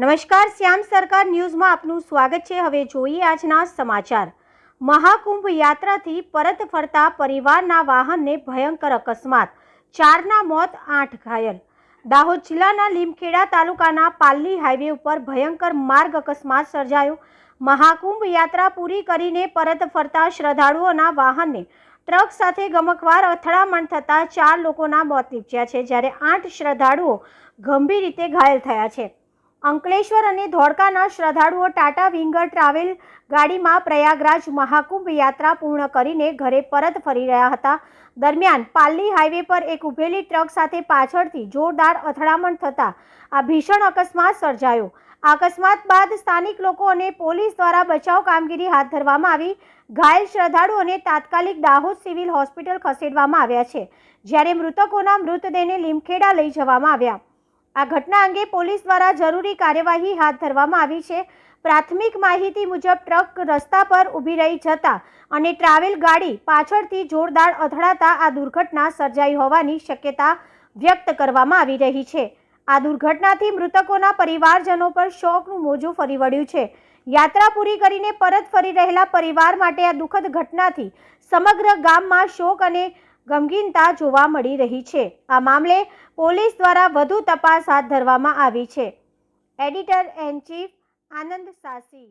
નમસ્કાર, શ્યામ સરકાર ન્યૂઝમાં આપનું સ્વાગત છે. હવે જોઈએ આજના સમાચાર. મહાકુંભ યાત્રાથી પરત ફરતા પરિવારના વાહનને ભયંકર અકસ્માત. ચારના મોત, આઠ ઘાયલ. દાહોદ જિલ્લાના લીમખેડા તાલુકાના પાલ્લી હાઈવે ઉપર ભયંકર માર્ગ અકસ્માત સર્જાયો. મહાકુંભ યાત્રા પૂરી કરીને પરત ફરતા શ્રદ્ધાળુઓના વાહનને ટ્રક સાથે ગમકવાર અથડામણ થતાં ચાર લોકોના મોત નીપજ્યા છે, જ્યારે આઠ શ્રદ્ધાળુઓ ગંભીર રીતે ઘાયલ થયા છે. અંકલેશ્વર અને ધોળકાના શ્રદ્ધાળુઓ ટાટા વિંગર ટ્રાવેલ ગાડીમાં પ્રયાગરાજ મહાકુંભ યાત્રા પૂર્ણ કરીને ઘરે પરત ફરી રહ્યા હતા. દરમિયાન પાલ્લી હાઈવે પર એક ઉભેલી ટ્રક સાથે પાછળથી જોરદાર અથડામણ થતાં આ ભીષણ અકસ્માત સર્જાયો. અકસ્માત બાદ સ્થાનિક લોકો અને પોલીસ દ્વારા બચાવ કામગીરી હાથ ધરવામાં આવી. ઘાયલ શ્રદ્ધાળુઓને તાત્કાલિક દાહોદ સિવિલ હોસ્પિટલ ખસેડવામાં આવ્યા છે. જ્યારે મૃતકોના મૃતદેહને લીમખેડા લઈ જવામાં આવ્યા. આ ઘટના અંગે પોલીસ દ્વારા જરૂરી કાર્યવાહી હાથ ધરવામાં આવી છે. પ્રાથમિક માહિતી મુજબ ટ્રક રસ્તા પર ઊભી રહી જતા અને ટ્રાવેલ ગાડી પાછળથી જોરદાર અથડાતા આ દુર્ઘટના સર્જાઈ હોવાની શક્યતા વ્યક્ત કરવામાં આવી રહી છે. આ દુર્ઘટનાથી મૃતકોના પરિવારજનો પર શોકનું મોજું ફરી વળ્યું છે. યાત્રા પૂરી કરીને પરત ફરી રહેલા પરિવાર માટે આ દુઃખદ ઘટનાથી સમગ્ર ગામમાં શોક અને ગમગીનતા જોવા મળી રહી છે. આ મામલે પોલીસ દ્વારા વધુ તપાસ હાથ ધરવામાં આવી છે. Editor in chief Anand Sasi.